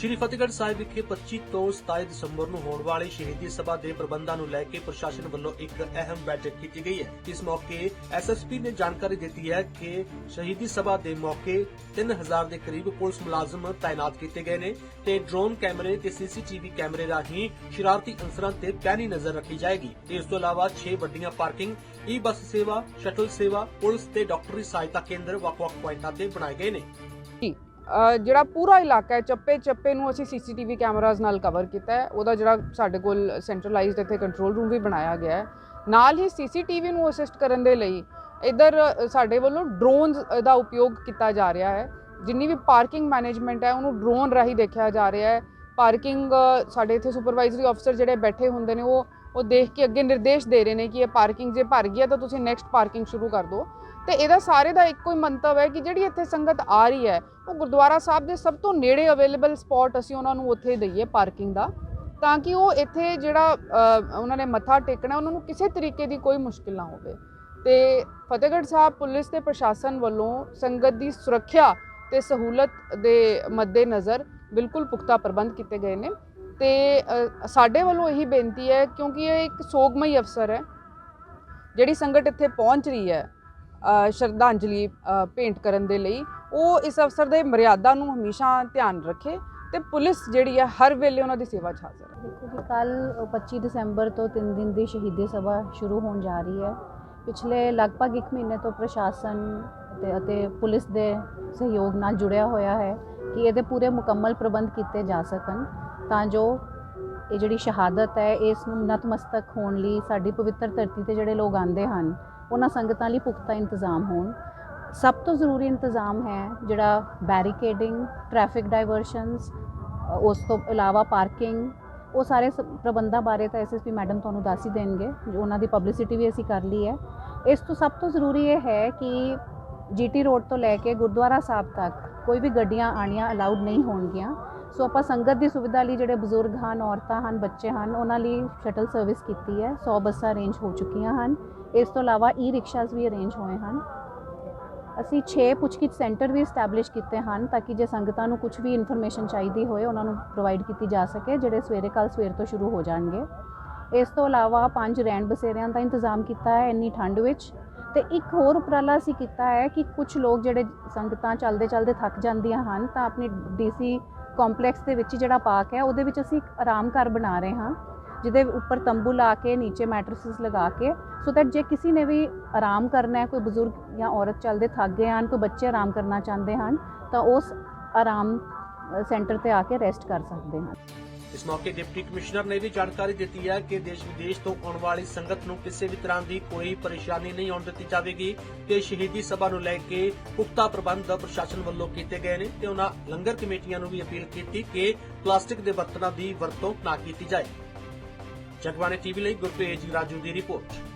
ਸ਼੍ਰੀ ਫਤਿਹਗੜ੍ਹ ਸਾਹਿਬ ਵਿਖੇ 25 ਤੋਂ 27 ਦਸੰਬਰ ਨੂੰ ਹੋਣ ਵਾਲੀ ਸ਼ਹੀਦੀ ਸਭਾ ਦੇ ਪ੍ਰਬੰਧਾਂ ਨੂੰ ਲੈ ਕੇ ਪ੍ਰਸ਼ਾਸਨ ਵੱਲੋਂ ਇੱਕ ਅਹਿਮ ਬੈਠਕ ਕੀਤੀ ਗਈ ਹੈ। ਇਸ ਮੌਕੇ ਐਸਐਸਪੀ ਨੇ ਜਾਣਕਾਰੀ ਦਿੱਤੀ ਹੈ ਕਿ ਸ਼ਹੀਦੀ ਸਭਾ ਦੇ ਮੌਕੇ 3000 ਦੇ ਕਰੀਬ ਪੁਲਿਸ ਮੁਲਾਜ਼ਮ ਤਾਇਨਾਤ ਕੀਤੇ ਗਏ ਨੇ ਤੇ ਡਰੋਨ ਕੈਮਰੇ ਤੇ ਸੀਸੀਟੀਵੀ ਕੈਮਰੇ ਰਾਹੀਂ ਸ਼ਰਾਰਤੀ ਅਨਸਰਾਂ ਤੇ ਪੈਣੀ ਨਜ਼ਰ ਰੱਖੀ ਜਾਏਗੀ। ਤੇ ਇਸ ਤੋਂ ਇਲਾਵਾ 6 ਵੱਡੀਆਂ ਪਾਰਕਿੰਗ, ਈ ਬੱਸ ਸੇਵਾ, ਸ਼ਟਲ ਸੇਵਾ, ਪੁਲਿਸ ਤੇ ਡਾਕਟਰੀ ਸਹਾਇਤਾ ਕੇਂਦਰ ਵੱਖ-ਵੱਖ ਪੁਆਇੰਟਾਂ ਤੇ ਬਣਾਏ ਗਏ ਨੇ। ਜਿਹੜਾ ਪੂਰਾ ਇਲਾਕਾ ਹੈ, ਚੱਪੇ ਚੱਪੇ ਨੂੰ ਅਸੀਂ ਸੀਸੀਟੀਵੀ ਕੈਮਰਾਜ਼ ਨਾਲ ਕਵਰ ਕੀਤਾ ਹੈ। ਉਹਦਾ ਜਿਹੜਾ ਸਾਡੇ ਕੋਲ ਸੈਂਟਰਲਾਈਜ਼ਡ ਇੱਥੇ ਕੰਟਰੋਲ ਰੂਮ ਵੀ ਬਣਾਇਆ ਗਿਆ ਹੈ। ਨਾਲ ਹੀ ਸੀਸੀਟੀਵੀ ਨੂੰ ਅਸਿਸਟ ਕਰਨ ਦੇ ਲਈ ਇਧਰ ਸਾਡੇ ਵੱਲੋਂ ਡਰੋਨਸ ਦਾ ਉਪਯੋਗ ਕੀਤਾ ਜਾ ਰਿਹਾ ਹੈ। ਜਿੰਨੀ ਵੀ ਪਾਰਕਿੰਗ ਮੈਨੇਜਮੈਂਟ ਹੈ, ਉਹਨੂੰ ਡਰੋਨ ਰਾਹੀਂ ਦੇਖਿਆ ਜਾ ਰਿਹਾ ਹੈ। ਪਾਰਕਿੰਗ ਸਾਡੇ ਇੱਥੇ ਸੁਪਰਵਾਈਜ਼ਰੀ ਅਫਸਰ ਜਿਹੜੇ ਬੈਠੇ ਹੁੰਦੇ ਨੇ, ਉਹ ਉਹ ਦੇਖ ਕੇ ਅੱਗੇ ਨਿਰਦੇਸ਼ ਦੇ ਰਹੇ ਨੇ ਕਿ ਇਹ ਪਾਰਕਿੰਗ ਜੇ ਭਰ ਗਈ ਹੈ ਤਾਂ ਤੁਸੀਂ ਨੈਕਸਟ ਪਾਰਕਿੰਗ ਸ਼ੁਰੂ ਕਰ ਦਿਓ। ਤੇ ਇਹਦਾ ਸਾਰੇ ਦਾ ਇੱਕੋ ਹੀ ਮੰਤਵ ਹੈ ਕਿ ਜਿਹੜੀ ਇੱਥੇ ਸੰਗਤ ਆ ਰਹੀ ਹੈ, ਉਹ ਗੁਰਦੁਆਰਾ ਸਾਹਿਬ ਦੇ ਸਭ ਤੋਂ ਨੇੜੇ ਅਵੇਲੇਬਲ ਸਪੌਟ ਅਸੀਂ ਉਹਨਾਂ ਨੂੰ ਉੱਥੇ ਦਈਏ ਪਾਰਕਿੰਗ ਦਾ, ਤਾਂ ਕਿ ਉਹ ਇੱਥੇ ਜਿਹੜਾ ਉਹਨਾਂ ਨੇ ਮੱਥਾ ਟੇਕਣਾ, ਉਹਨਾਂ ਨੂੰ ਕਿਸੇ ਤਰੀਕੇ ਦੀ ਕੋਈ ਮੁਸ਼ਕਿਲ ਨਾ ਹੋਵੇ। ਤੇ ਫਤਿਹਗੜ੍ਹ ਸਾਹਿਬ ਪੁਲਿਸ ਤੇ ਪ੍ਰਸ਼ਾਸਨ ਵੱਲੋਂ ਸੰਗਤ ਦੀ ਸੁਰੱਖਿਆ ਤੇ ਸਹੂਲਤ ਦੇ ਮੱਦੇ ਨਜ਼ਰ ਬਿਲਕੁਲ ਪੁਖਤਾ ਪ੍ਰਬੰਧ ਕੀਤੇ ਗਏ ਨੇ। ਤੇ ਸਾਡੇ ਵੱਲੋਂ ਇਹੀ ਬੇਨਤੀ ਹੈ ਕਿਉਂਕਿ ਇਹ ਇੱਕ ਸੋਗਮਈ ਅਫਸਰ ਹੈ, ਜਿਹੜੀ ਸੰਗਤ ਇੱਥੇ ਪਹੁੰਚ ਰਹੀ ਹੈ ਸ਼ਰਧਾਂਜਲੀ ਭੇਂਟ ਕਰਨ ਦੇ ਲਈ, ਉਹ ਇਸ ਅਵਸਰ ਦੇ ਮਰਿਆਦਾ ਨੂੰ ਹਮੇਸ਼ਾ ਧਿਆਨ ਰੱਖੇ ਤੇ ਪੁਲਿਸ ਜਿਹੜੀ ਹੈ ਹਰ ਵੇਲੇ ਉਹਨਾਂ ਦੀ ਸੇਵਾ 'ਚ ਹਾਜ਼ਰ ਹੈ ਦੇਖੋ ਕਿ ਕੱਲ 25 ਦਸੰਬਰ ਤੋਂ 3 ਦਿਨ ਦੀ ਸ਼ਹੀਦੀ ਸਭਾ ਸ਼ੁਰੂ ਹੋਣ ਜਾ ਰਹੀ ਹੈ। ਪਿਛਲੇ ਲਗਭਗ 1 ਮਹੀਨੇ ਤੋਂ ਪ੍ਰਸ਼ਾਸਨ ਤੇ ਅਤੇ ਪੁਲਿਸ ਦੇ ਸਹਿਯੋਗ ਨਾਲ ਜੁੜਿਆ ਹੋਇਆ ਹੈ ਕਿ ਇਹਦੇ ਪੂਰੇ ਮੁਕੰਮਲ ਪ੍ਰਬੰਧ ਕੀਤੇ ਜਾ ਸਕਣ। ਤਾਂ ਜੋ ਇਹ ਜਿਹੜੀ ਸ਼ਹਾਦਤ ਹੈ ਇਸ ਨੂੰ ਨਤਮਸਤਕ ਹੋਣ ਲਈ ਸਾਡੀ ਪਵਿੱਤਰ ਧਰਤੀ ਤੇ ਜਿਹੜੇ ਲੋਕ ਆਉਂਦੇ ਹਨ, ਉਹਨਾਂ ਸੰਗਤਾਂ ਲਈ ਪੁਖਤਾ ਇੰਤਜ਼ਾਮ ਹੋਣ। ਸਭ ਤੋਂ ਜ਼ਰੂਰੀ ਇੰਤਜ਼ਾਮ ਹੈ ਜਿਹੜਾ ਬੈਰੀਕੇਡਿੰਗ, ਟ੍ਰੈਫਿਕ ਡਾਇਵਰਸ਼ਨਸ ਉਸ ਤੋਂ ਇਲਾਵਾ ਪਾਰਕਿੰਗ, ਉਹ ਸਾਰੇ ਸ- ਪ੍ਰਬੰਧਾਂ ਬਾਰੇ ਤਾਂ ਐਸਐਸਪੀ ਮੈਡਮ ਤੁਹਾਨੂੰ ਦੱਸ ਹੀ ਦੇਣਗੇ, ਜੋ ਉਹਨਾਂ ਦੀ ਪਬਲਿਸਿਟੀ ਵੀ ਅਸੀਂ ਕਰ ਲਈ ਹੈ। ਇਸ ਤੋਂ ਸਭ ਤੋਂ ਜ਼ਰੂਰੀ ਇਹ ਹੈ ਕਿ ਜੀਟੀ ਰੋਡ ਤੋਂ ਲੈ ਕੇ ਗੁਰਦੁਆਰਾ ਸਾਹਿਬ ਤੱਕ ਕੋਈ ਵੀ ਗੱਡੀਆਂ ਆਣੀਆਂ ਅਲਾਉਡ ਨਹੀਂ ਹੋਣਗੀਆਂ। ਸੋ ਆਪਾਂ ਸੰਗਤ ਦੀ ਸੁਵਿਧਾ ਲਈ ਜਿਹੜੇ ਬਜ਼ੁਰਗ ਹਨ, ਔਰਤਾਂ ਹਨ, ਬੱਚੇ ਹਨ, ਉਹਨਾਂ ਲਈ ਸ਼ਟਲ ਸਰਵਿਸ ਕੀਤੀ ਹੈ। 100 ਬੱਸਾਂ ਅਰੇਂਜ ਹੋ ਚੁੱਕੀਆਂ ਹਨ। ਇਸ ਤੋਂ ਇਲਾਵਾ ਈ ਰਿਕਸ਼ਾਸ ਵੀ ਅਰੇਂਜ ਹੋਏ ਹਨ। ਅਸੀਂ 6 ਪੁੱਛਗਿੱਛ ਸੈਂਟਰ ਵੀ ਸਟੈਬਲਿਸ਼ ਕੀਤੇ ਹਨ ਤਾਂ ਕਿ ਜੇ ਸੰਗਤਾਂ ਨੂੰ ਕੁਝ ਵੀ ਇਨਫੋਰਮੇਸ਼ਨ ਚਾਹੀਦੀ ਹੋਏ, ਉਹਨਾਂ ਨੂੰ ਪ੍ਰੋਵਾਈਡ ਕੀਤੀ ਜਾ ਸਕੇ, ਜਿਹੜੇ ਸਵੇਰੇ ਕੱਲ ਸਵੇਰ ਤੋਂ ਸ਼ੁਰੂ ਹੋ ਜਾਣਗੇ। ਇਸ ਤੋਂ ਇਲਾਵਾ ਪੰਜ ਰੈਣ ਬਸੇਰਿਆਂ ਦਾ ਇੰਤਜ਼ਾਮ ਕੀਤਾ ਹੈ ਇੰਨੀ ਠੰਡ ਵਿੱਚ। ਤੇ ਇੱਕ ਹੋਰ ਉਪਰਾਲਾ ਅਸੀਂ ਕੀਤਾ ਹੈ ਕਿ ਕੁਝ ਲੋਕ ਜਿਹੜੇ ਸੰਗਤਾਂ ਚੱਲਦੇ ਚੱਲਦੇ ਥੱਕ ਜਾਂਦੀਆਂ ਹਨ ਤਾਂ ਆਪਣੀ ਡੀਸੀ ਕੰਪਲੈਕਸ ਦੇ ਵਿੱਚ ਹੀ ਜਿਹੜਾ ਪਾਰਕ ਹੈ, ਉਹਦੇ ਵਿੱਚ ਅਸੀਂ ਇੱਕ ਆਰਾਮ ਘਰ ਬਣਾ ਰਹੇ ਹਾਂ, ਜਿਹਦੇ ਉੱਪਰ ਤੰਬੂ ਲਾ ਕੇ, ਨੀਚੇ ਮੈਟਰਸਿਸ ਲਗਾ ਕੇ ਸੋ ਦੈਟ ਜੇ ਕਿਸੇ ਨੇ ਵੀ ਆਰਾਮ ਕਰਨਾ ਹੈ, ਕੋਈ ਬਜ਼ੁਰਗ ਜਾਂ ਔਰਤ ਚੱਲਦੇ ਥੱਕ ਗਏ ਹਨ, ਕੋਈ ਬੱਚੇ ਆਰਾਮ ਕਰਨਾ ਚਾਹੁੰਦੇ ਹਨ, ਤਾਂ ਉਸ ਆਰਾਮ ਸੈਂਟਰ ਤੇ ਆ ਕੇ ਰੈਸਟ ਕਰ ਸਕਦੇ ਹਨ। ਇਸ ਮੌਕੇ ਡਿਪਟੀ ਕਮਿਸ਼ਨਰ ਨੇ ਵੀ ਜਾਣਕਾਰੀ ਦਿੱਤੀ ਹੈ ਕਿ ਦੇਸ਼ ਵਿਦੇਸ਼ ਤੋਂ ਆਉਣ ਵਾਲੀ ਸੰਗਤ ਨੂੰ ਕਿਸੇ ਵੀ ਤਰ੍ਹਾਂ ਦੀ ਕੋਈ ਪਰੇਸ਼ਾਨੀ ਨਹੀਂ ਆਉਣ ਦਿੱਤੀ ਜਾਵੇਗੀ ਤੇ ਸ਼ਹੀਦੀ ਸਭਾ ਨੂੰ ਲੈ ਕੇ ਪੁਖਤਾ ਪ੍ਰਬੰਧ ਪ੍ਰਸ਼ਾਸਨ ਵੱਲੋਂ ਕੀਤੇ ਗਏ ਨੇ ਤੇ ਉਹਨਾਂ ਲੰਗਰ ਕਮੇਟੀਆਂ ਨੂੰ ਵੀ ਅਪੀਲ ਕੀਤੀ ਕਿ ਪਲਾਸਟਿਕ ਦੇ ਬਰਤਨਾਂ ਦੀ ਵਰਤੋਂ ਨਾ ਕੀਤੀ ਜਾਏ। ਜਗਬਾਣੀ ਟੀਵੀ ਲਈ ਗੁਰਪ੍ਰੀਤ ਰਾਜੂ ਦੀ ਰਿਪੋਰਟ।